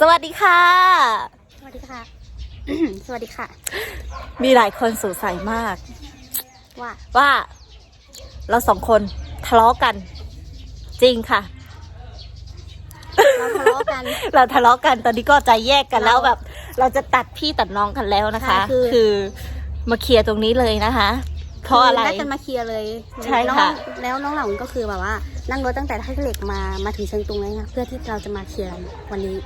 สวัสดีค่ะ สวัสดีค่ะ สวัสดีค่ะ มีหลายคนสงสัยมาก ว่าว่าเราสองคนทะเลาะกัน จริงค่ะ เราทะเลาะกัน เราทะเลาะกันตอนนี้ก็ใจแยกกันแล้วเราแบบ เราจะตัดพี่ตัดน้องกันแล้วนะคะ ใช่คือ คือมาเคลียร์ตรงนี้เลยนะคะ เพราะอะไร นัดกันมาเคลียร์เลยใช่น้องค่ะแล้วน้องเหล่าก็คือแบบว่า นั่งรถตั้งแต่ท่าขี้เหล็กมามาถึงเชียงตุงเลยนะเพื่อที่เราจะมาเคลียร์กันวันนี้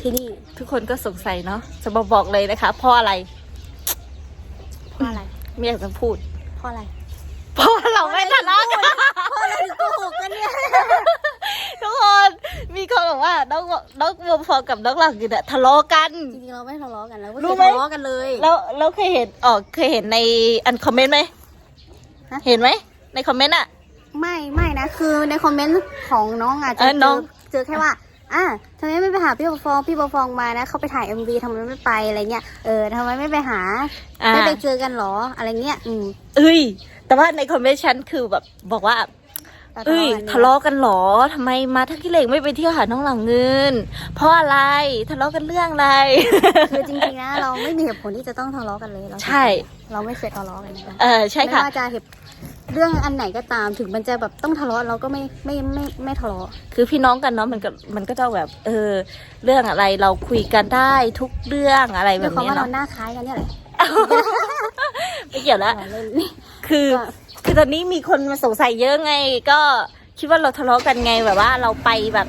ที่นี่ทุกคนก็สงสัยเนาะจะมาบอกเลยนะคะเพราะอะไรเพราะอะไร ไม่อยากจะพูดเพราะอะไรเพราะเราไม่ทะเลาะกันเพราะอะไรถึงโกหกกันเนี่ยทุกคนมีคนบอกว่าน้องน้องบัวฟองกับน้องหลังอยู่เนี่ยทะเลาะกันจริงๆเราไม่ทะเลาะกันเราไม่รู้เคยไหมทะเลาะกันเลยแล้วเราเคยเห็นอ๋อเคยเห็นในอันคอมเมนต์ไหมฮะเห็นไหมในคอมเมนต์อะไม่ไม่นะคือในคอมเมนต์ของน้องอาจจะเออเจน้อองเจอแค่ว่า อะทำไมไม่ไปหาพี่บอฟอง พี่บอฟองมานะเขาไปถ่ายเอ็มวีทำไมไม่ไปอะไรเงี้ย เออทำไมไม่ไปหา อ่าไม่ไปเจอกันหรอ อะไรเงี้ย อืมเอ้ย แต่ว่าในคอมเมนต์ฉันคือแบบบอกว่าเอ้ยทะเลาะกันเหรอทำไมมาทักขี้เหล็กไม่ไปเที่ยวหาน้องหลังเงิน เพราะอะไรทะเลาะกันเรื่องอะไร คือจริงๆนะเราไม่มีเหตุผลที่จะต้องทะเลาะกันเลยเราใช่ เราไม่เคยทะเลาะกันนะคะเออใช่ค่ะ ไม่ว่าจะเหตุ เรื่องอันไหนก็ตามถึงมันจะแบบต้องทะเลาะเราก็ไม่ไม่ไม่ไม่ทะเลาะ คือพี่น้องกันเนาะมันก็มันก็จะแบบเออเรื่องอะไรเราคุยกันได้ทุกเรื่องอะไรแบด้วยบความนี้ว่าเราเนาะหน้าคล้ายกันเนี่ยแหละไม่เกี่ยวแล้วเราเล่นคือก็คือตอนนี้มีคนมาสงสัยเยอะไง ก็คิดว่าเราทะเลาะกันไงแบบว่าเราไปแบบ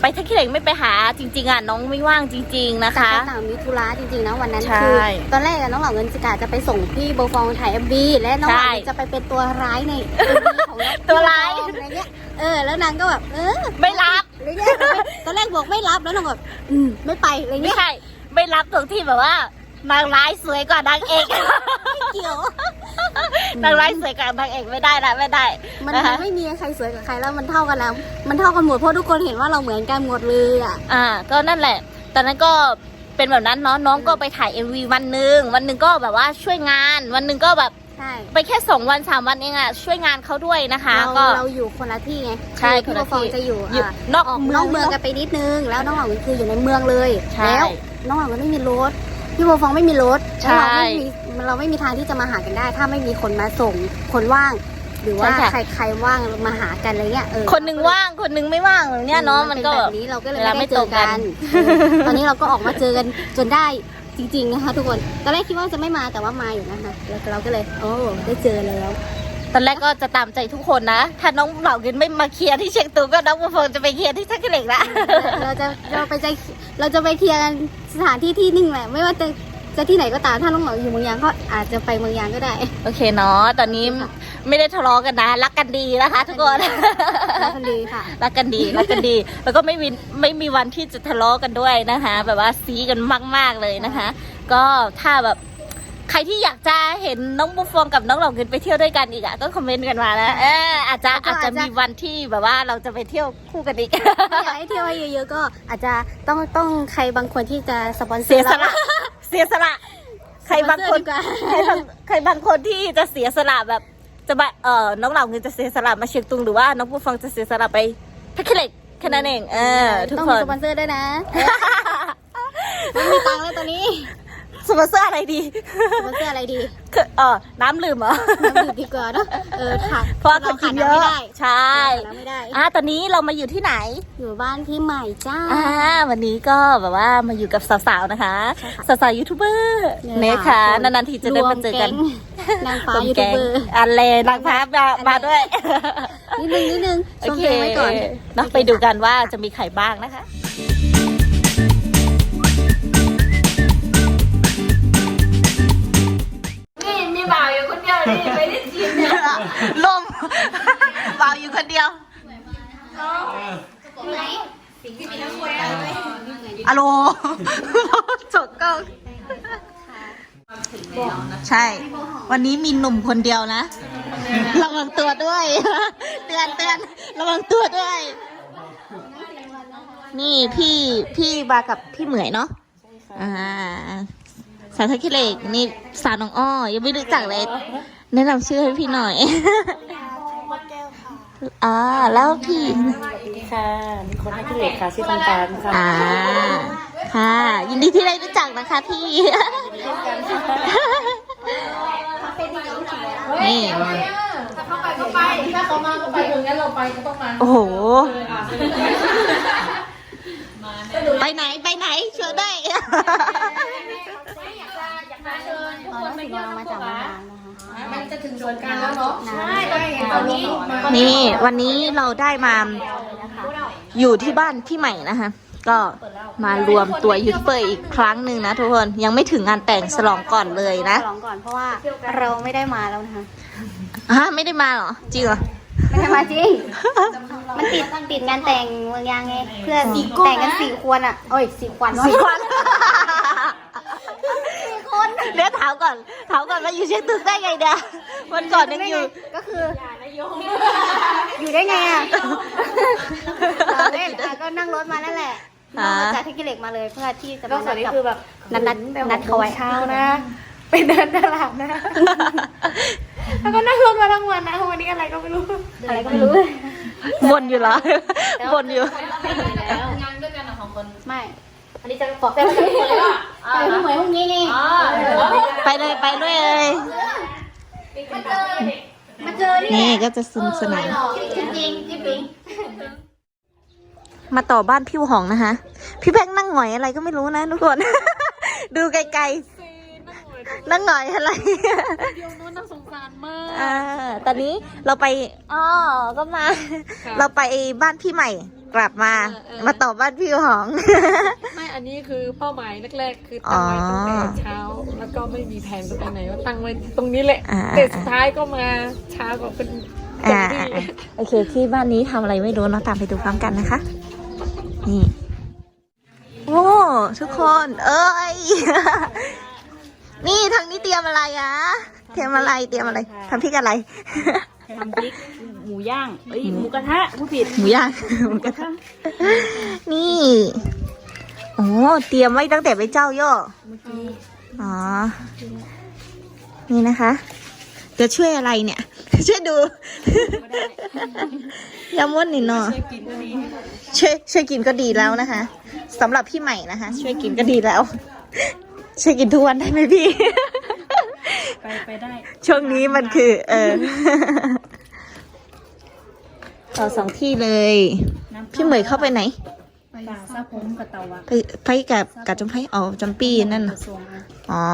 ไปทักขี้เหล็กไม่ไปหาจริง ๆอะน้องไม่ว่างจริง ๆนะคะต่างคนต่างมีธุระจริงๆนะวันนั้นใช่คือตอนแรกอะน้องเหล่าเงินจิกาจะไปส่งพี่โบฟองถ่ายเอ็มบีและน้องเหล่าใช่เงินจะไปเป็นตัวร้ายในเอ็มบีของน้องตัวร้าย พี่โบฟองอะไรเงี้ยเออ แล้วนางก็แบบเออไม่รับอะไรเงี้ยตอนแรกบอกไม่รับแล้วนางแบบอืมไม่ไปอะไรไม่เงี้ยใช่ไม่รับตรงที่แบบว่า นางร้ายสวยกว่านางเอกเกี่ยวนางร้ายสวยกว่านางเอกไม่ได้ละไม่ได้มันนะคะไม่มีใครสวยกับใครแล้วมันเท่ากันแล้ว มันเท่ากันหมดเพราะทุกคนเห็นว่าเราเหมือนกันหมดเลยอะอ่า ก็นั่นแหละตอนนั้นก็เป็นแบบนั้นเนาะน้องก็ไปถ่ายเอ็มวีวันหนึ่งวันหนึ่งก็แบบว่าช่วยงาน วันหนึ่งก็แบบใช่ไปแค่สองวันสามวันเองอะช่วยงานเขาด้วยนะคะเราก็เราอยู่คนละที่ไงใช่คือคนละพี่โบฟองที่จะอยู่อยู่อะนอกออกเมืนองอกเมืองกันไปนิดนึง แล้วน้องเหล่าคืออยู่ในเมืองเลยใช่แล้วน้องเหล่าไม่มีรถ พี่โบฟองไม่มีรถใช่ แล้วเราไม่มีเราไม่มีทางที่จะมาหากันได้ ถ้าไม่มีคนมาส่งคนว่าง หรือว่าใช่ค่ะใครใครว่างมาหากันอะไรเงี้ยเออคนหนึ่งว่างคนหนึ่งไม่ว่างแบบเนี้ยเนาะมันก็ เป็แบแบบบนี้เราก็เลยเวลาไม่ไม่ได้เจอตรงกักันน เออตอนนี้เราก็ออกมาเจอกันจนได้จริง ๆนะคะ ทุกคนตอนแรกคิดว่าจะไม่มาแต่ว่ามาอยู่นะคะแล้วเราก็เลย โอ้ได้เจอแล้ว ตอนแรกก็จะตามใจทุกคนนะ ถ้าน้องเหล่าเงินไม่มาเคลียร์ที่เชียงตุงก็น้องบัวฟองจะไปเคลียร์ที่ทักกิเหล็กละเราจะเราไปใจเราจะไปเคลียร์กันสถานที่ที่หนึ่งแหละไม่ว่าจะจะที่ไหนก็ตามถ้าน้องเหมาอยู่เมืองยางก็อาจจะไปเมืองยางก็ได้ โอเคเนาะตอนนี้ไม่ได้ทะเลาะกันนะ รักกันดีนะคะ ทุกคนแล้วคนดีค่ะรักกันดีรักกันดี แล้วก็ไม่มีไม่มีวันที่จะทะเลาะกันด้วยนะคะ แบบว่าซีกันมาก ๆเลยนะคะ ก็ถ้าแบบ ใครที่อยากจะเห็นน้องบุฟฟองกับน้องเหล่าเงินไปเที่ยวด้วยกันอีกอะก็คอมเมนต์กันมานะเอออาจจะแล้วก็อาจจะอาจจะมีวันที่แบบว่าเราจะไปเที่ยวคู่กันอีกถ้าอยากให้เที่ยวให้เยอะๆก็อาจจะต้องต้องใครบางคนที่จะสปอนเซอเสียร์สละเสียสละ ใครบางคนสปอเซอร์ดีกว่าใครบางใครบางคนที่จะเสียสละแบบจะไปเออน้องเหล่าเงินจะเสียสละมาเชียงตุงหรือว่าน้องผู้ฟังจะเสียสละไปทักเคเล็กแค่นั้นเองเออทุกต้องคมีนสปอนเซอร์ด้วยนะไม่มีตังค์แล้วตอนนี้ สปอนเซอร์อะไรดีสปอนเซอร์อะไรดีคือเออน้ำลืมเหรอน้ำดื่มดีกว่าเนอะเออค่ะเพราะว่าคนกินเยราขาดำไม่อะได้ใช่เราไม่ได้อะตอนนี้เรามาอยู่ที่ไหน อยู่บ้านพี่ใหม่จ้าอ่าวันนี้ก็แบบว่ามาอยู่กับสาวๆนะคะใช่ค่ะสาวๆยูทูบเบอร์เนี่ยเนี่ยค่ะสามคนนานๆทีจะได้มาเจอกันรวมแก๊งนางฟ้าผมยูทูแกบงเบอร์อันเลนางฟ้ามามาด้วยนิดนึงนิดนึงชมเพลงไว้ก่อนเนาะไปดูกันว่าจะมีใครบ้างนะคะ ดียวนี่ไม่ได้จีนเนี่ยลมเบาอยู่คนเดียวอะโลจดกล้องใช่ วันนี้มีหนุ่มคนเดียวนะ ระวังตัวด้วย เตือนเตือนระวังตัวด้วย นี่พี่พี่มากับพี่เหมยเนาะอ่าสาวทักคิเหล็กนี่สาวน้องอ้อ ยังไม่รู้จักเลย แนะนำชื่อให้พี่หน่อย อ่า แล้วพี่สวัสดีค่ะมีคนให้กิเลสค่ะชื่อตาลตาลค่ะอ่า ค่ะ ยินดีที่ได้รู้จักนะคะพี่ นี่ถ้าเข้าไปก็ไปถ้าเขามาก็ไปถึงงั้นเราไปก็ต้องมาโอ้โห ไปไหนไปไหนชวนได้อยากจะอยากจะเชิญทุกตอนคนนี้ไปสิเที่ยวเรามาน้ำตจากกมะ จะถึงสวนกรารแล้วเนาะใช่ตอนนี้นี่วันนี้เราได้มาอยู่ที่บ้านพี่ใหม่นะคะ ก็มารวมตัวยูทูบเบอร์อีกครั้งหนึ่งนะทุกคนยังไม่ถึงงานแต่งฉลองก่อนเลยนะฉลองก่อนเพราะว่าเราไม่ได้มาแล้วนะคะฮะไม่ได้มาเหรอจริงเหรอ ไม่ได้มาจริง มันติดติดงานแต่งเมืองยางไง เพื่อนแต่งกันสี่คนอะโอ้ยสี่ควันสี่คนสี่คนเดี๋ยวถามก่อนถามก่อนว่าอยู่เชียงตึกได้ไงเดียวันก่อนยังอยู่ ก็คือ อยู่ได้ไงอะเราเล่นอะก็นั่งรถมานั่นแหละนั่งมาจากที่กิเหล็กมาเลยเพื่อที่จะก็มาส่วนนี้กับคือแบบนัดนัดนัดเขาไว้เช้านะไปเดินตลาดนะ แล้วก็นั่งรถมาทั้งวันนะวันนี้อะไรก็ไม่รู้ อะไรก็ไม่รู้บนอยู่เหรอบนอยู่งานด้วยกันอะของคนไม่ อันนี้จะบอกได้ไหมเลยว่า ไปพรุ่งเหมยพรุ่งนี้ไงอ๋อไปเลยไปด้วยเลยมาเจอเด็กมาเจอนี่นี่ก็จะสนุกสนานจริงจริงจริงจริงมาต่อบ้านพี่หองนะคะ พี่แพงนั่งหงอยอะไรก็ไม่รู้นะทุกคน ดูไกลๆ นั่งหงอยอะไรเดียวนู้นน่าสงสารมากอ่าตอนนี้เราไปอ๋อก็มา เราไปบ้านพี่ใหม่กลับมา มาต่อบ้านพี่หอง ไม่ อันนี้คือเป้าหมายแรกๆคือตั้งไว้ตั้งแต่เช้า แล้วก็ไม่มีแผนจะไปไหนก็ตั้งไว้ตรงนี้แหละอ่าแต่สุดท้ายก็มาช้ากว่าเป็นเต็มอ่าที่อ่าโอเคที่บ้านนี้ทำอะไรไม่รู้เนาะตามไปดูพร้อมกันนะคะ นี่ โอ้ทุกคน เอ้ย นี่ทางนี้เตรียมอะไรอะเตรียมอะไรเตรียมอะไรทำพริกอะไรทำพริกหมูย่างเอ้ยหมูกระทะผู้ผิดหมูย่างหมูกระทะนี่ โอ้เตรียมไว้ตั้งแต่ไปเจ้าย่ออ๋อ นี่นะคะ จะช่วยอะไรเนี่ย ช่วยดูยำว่นนี่เนาะช่วยช่วยกินก็ดีแล้วนะคะสำหรับพี่ใหม่นะคะ ช่วยกินก็ดีแล้ว ช่วยกินทุกวันได้ไหมพี่ ไปไปได้ ช่วงนี้มันคือ เออต่อสองที่เลย พี่เหมยเข้าไปไหน ไปซาผมกับเตาวักไปไปกับกับจำไพอ๋อจำปีนั่นน่ะทรงอะอ๋อ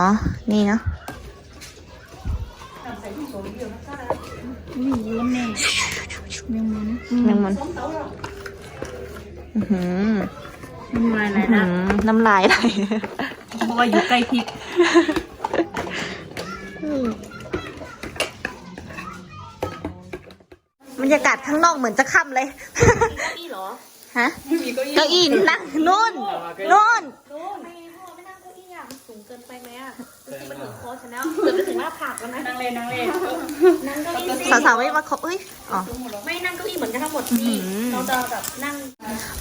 นี่เนาะอุ้ยร้อนแน่แมงมันแมงมันอื้อหือน้ำลายไหลอื้อนะหือน้ำลายไหลเพราะว่าอยู่ใกล้พริกบรรยากาศข้างนอกเหมือนจะค่ำเลยนี่เหรอ ฮะเก้าอี้นั่งนู่นนู่นสูงเกินไปไหมอะคือมันถึงคอฉันแล้วเกือบจะถึงหน้าผากแล้วนะนั่งเลยนั่งเลยนั่งเก้าอี้สิสาวๆไม่มาคบเอ้ยอ๋อไม่นั่งเก้าอี้เหมือนกันทั้งหมดพี่เราจะแบบนั่ง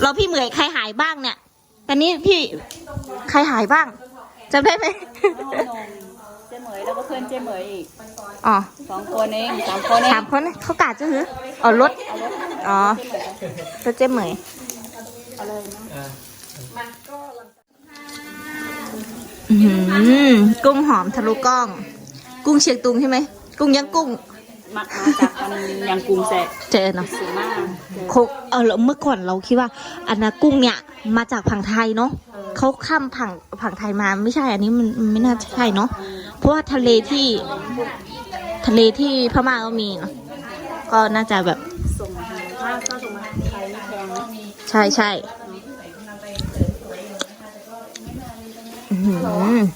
เราพี่เหมยใครหายบ้างเนี่ยตอนนี้พี่ใครหายบ้างจำได้ไหมเจ๊เหมยแล้วก็เพื่อนเจ๊เหมยอีกอ๋อสองคนเองสามคนเองสามคนเขากาดจะหืออ๋อรถอ๋อรถเจ๊เหมย อื้อหือกุ้งหอมทะลุกล้อง กุ้งเชียงตุงใช่ไหม กุ้งยังกุ้ง มามาจากอันยังกรุงแสกเจอเนาะสูงมากโคกเออแล้วเมื่อก่อนเราคิดว่า อันนะกุ้งเนี่ยมาจากผังไทยเนาะเขาข้ามผังผังไทยมาไม่ใช่อันนี้มันมันไม่น่าใช่เนาะเพราะว่าทะเลที่ ทะเลที่พม่าก็มีเนาะก็น่าจะแบบส่งมาทางถ้าถ้าส่งมา ใช่ใช่อื้อหือ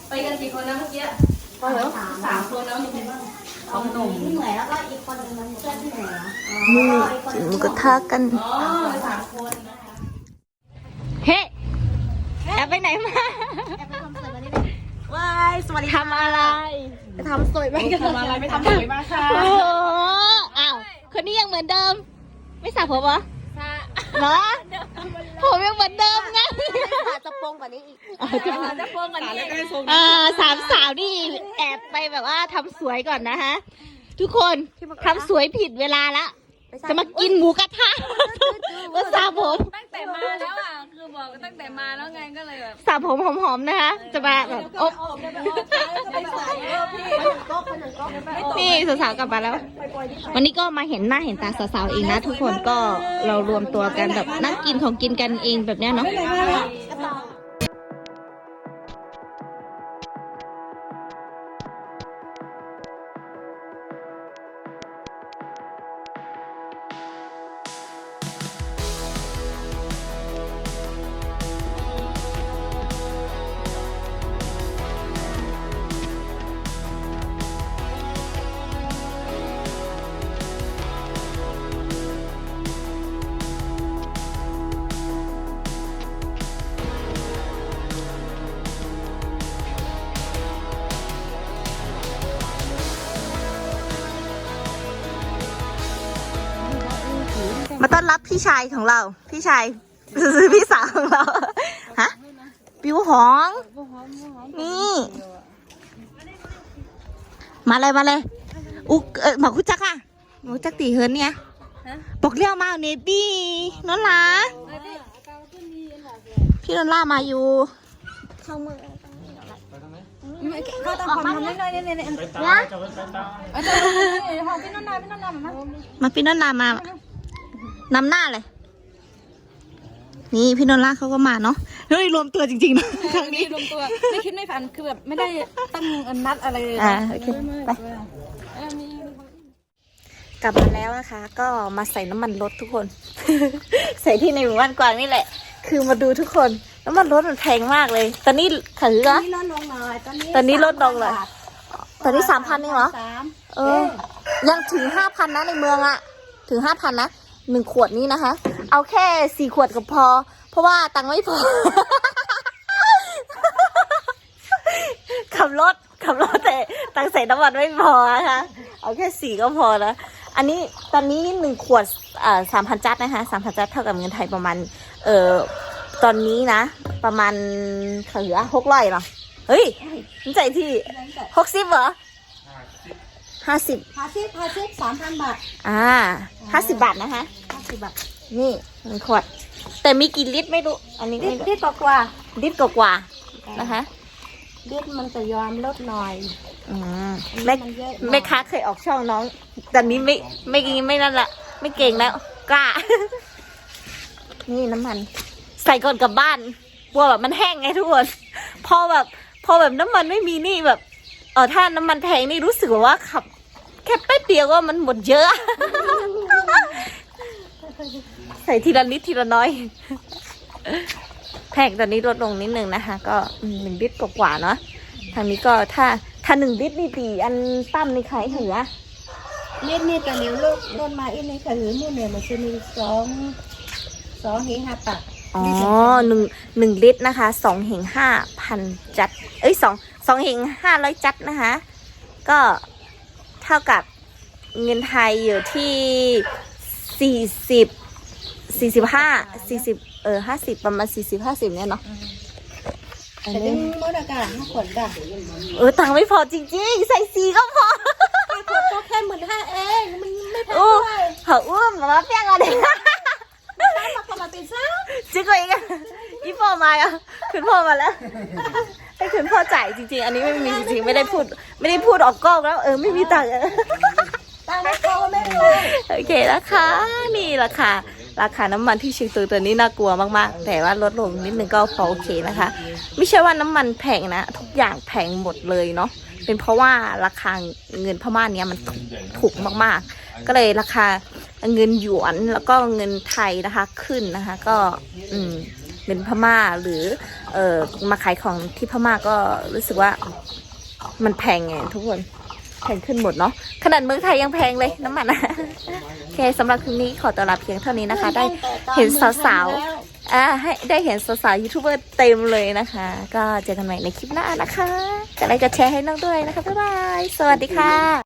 ไปกันกี่คนนะเมื่อกี้ของหนุ่มเหมยแล้วก็อีกคนนึงมันเพื่อนที่เหมยเหรอนี่กินหมูกระทะกันเฮ้แอบไปไหนมาแอบไปทำเสร็จวันนี้ว้ายสวัสดีทำอะไรทำสวยไหมกันทำอะไรไม่ทำสวยมากค่ะโอ้โหอ้าวคนนี้ยังเหมือนเดิม ไม่สระผมเหรอ เหรอผมยังเหมือนเดิมไงขาจะโปรงกว่านี้อีกจะพวงกันนี่อ่าสามสาวนี่แอบไปแบบว่าทำสวยก่อนนะฮะ ทุกคนทำสวยผิดเวลาละ จะมากินหมูกระทะมาสระผมตั้งแต่มาแล้วอะคือบอกตั้งแต่มาแล้วไงก็เลยแบบสระผมหอมๆนะคะ จะมาแบบอบนี่สาวๆกลับมาแล้ว วันนี้ก็มาเห็นหน้าเห็นตาสาวๆเองนะ ทุกคนก็เรารวมตัวกันแบบนั่งกินของกินกันเองแบบเนี้ยเนาะ ต้อนรับพี่ชายของเรา พี่ชายคือพี่สาวของเรา ฮะ ปิวหอง นี่ มาเลยมาเลย อุกเออหมาคุจักอะหมาคุจักตีเฮินเนี่ยบอกเรียวมาเอาเนบี้นนล่ะพี่นนล่ามาอยู่ เข้ามือเขาต้องความทำน้อยๆเนี่ยเนี่ยนะมาพี่นนท์นามานำหน้าเลย นี่พี่นนท์ล่าเขาก็มาเนาะเฮ้ยรวมตัวจริงๆนะครั้งนี้รวมตัวไม่คิดไม่ฝันคือแบบไม่ได้ตั้งนัดอะไรเลยอ่าโอเคไปกลับมาแล้วนะคะ ก็มาใส่น้ำมันรถทุกคน ใส่ที่ในหมู่บ้านกวางนี่แหละ คือมาดูทุกคนน้ำมันรถมันแพงมากเลย ตอนนี้ถือเหรอนี่ลดลงหน่อยตอนนี้ตอนนี้ลดลงเลยตอนนี้สามพันเองเหรอสามเออ ยังถึงห้าพันนะในเมืองอะถึงห้าพันนะ หนึ่งขวดนี้นะคะ เอาแค่สี่ขวดก็พอ เพราะว่าตังค์ไม่พอ ขับรถขับรถแต่ตังค์ใส่น้ำมันไม่พอนะคะเอาแค่สี่ก็พอแล้วอันนี้ตอนนี้หนึ่งขวดอ่าสามพันจัดนะคะสามพันจัดเท่ากับเงินไทยประมาณ เอ่อตอนนี้นะ ประมาณเขาเหลือหกร้อยเหรอเฮ้ยมันใจที่หกสิบเหรอ ห้าสิบพาซิพาซิสามพันบาท อ่าห้าสิบบาทนะคะห้าสิบบาท นี่หนึ่งขวด แต่มีกี่ลิตรไม่รู้ อันนี้นิไม่ดรู้นิดกว่าลิตรกว่าๆนะคะๆนิดมันจะยอมลดหน่อยอืมแม่มันเยอะหน่อยแม่ค้าเคยออกช่องน้องตอนนี้ไม่ไม่ไม่นั่นละไม่เก่งแล้วกล้า นี่น้ำมัน ใส่ก่อนกลับบ้านกลัวแบบมันแห้งไงทุกคนพอแบบ พอแบบน้ำมันไม่มีนี่แบบเออถ้าน้ำมันแพงนี่รู้สึกว่าขับ แค่แป๊บเดียวก็มันหมดเยอะ ใส่ทีละนิดทีละน้อย แพงตอนนี้ลดลงนิดนึงนะคะ ก็อืมหนึ่งลิตรกว่าๆเนาะทางนี้ก็ถ้าถ้าหนึ่งลิตรนี่ตีอันตั้มนี่ขายเหลือนิดนิดแต่เดี๋ยวลูกโดนมาอีกในกระหือมู่เนี่ยมันจะมีสองสองเฮงห้าปักอ๋อหนึ่งหนึ่งลิตรนะคะสองเหงห้าพันจัด เอ้ยสองสองเหงห้าร้อยจัดนะคะ ก็ เท่ากับเงินไทยอยู่ที่สี่สิบสี่สิบห้าสี่สิบเออห้าสิบประมาณสี่สิบห้าสิบเนี่ยเนาะอันแต่นี้ดึงมดอากาศห้าขวดด่ะเออตังค์ไม่พอจริงๆ ใส่สีก็พอขวดก็แค่หมื่นห้าเองมันไม่แพงอู้ด้วยเขาอ้วมมาเปี้ยงเอะไร มาขมาติดซะ จิ๊กเลยอีกันอีพ่อมาอะคุณพ่อมาแล้ว ให้คุณพ่อจ่ายจริง ๆ อันนี้ไม่มีจริงๆ ไม่ได้พูด ไม่ได้พูดออกกล้องแล้วเออไม่มีตังค์อะตามไม่พอไม่พอโอเคนะคะ นี่ราคาราคาน้ำมันที่เชียงตุงตัวนี้น่ากลัวมากๆ แต่ว่าลดลงนิดนึงก็พอโอเคนะคะ ไม่ใช่ว่าน้ำมันแพงนะ ทุกอย่างแพงหมดเลยเนาะเป็นเพราะว่าราคาเงินพม่าเนี้ยมันถูกถูกมากๆ ก็เลยราคาเงินหยวนแล้วก็เงินไทยนะคะขึ้นนะคะ ก็อืม เงินพม่าหรือเออมาขายของที่พม่าก็รู้สึกว่ามันแพงไงทุกคนแพงขึ้นหมดเนาะขนาดเมืองไทยยังแพงเลยน้ำมันนะโอเคสำหรับคลิปนี้ขอตัวลาเพียงเท่านี้นะคะ ได้เห็นสาวๆอ่าให้ได้เห็นสาวๆยูทูบเบอร์เต็มเลยนะคะ ก็เจอกันใหม่ในคลิปหน้านะคะกดไลค์กดแชร์ให้น้องด้วยนะคะบ๊ายบาย สวัสดีค่ะ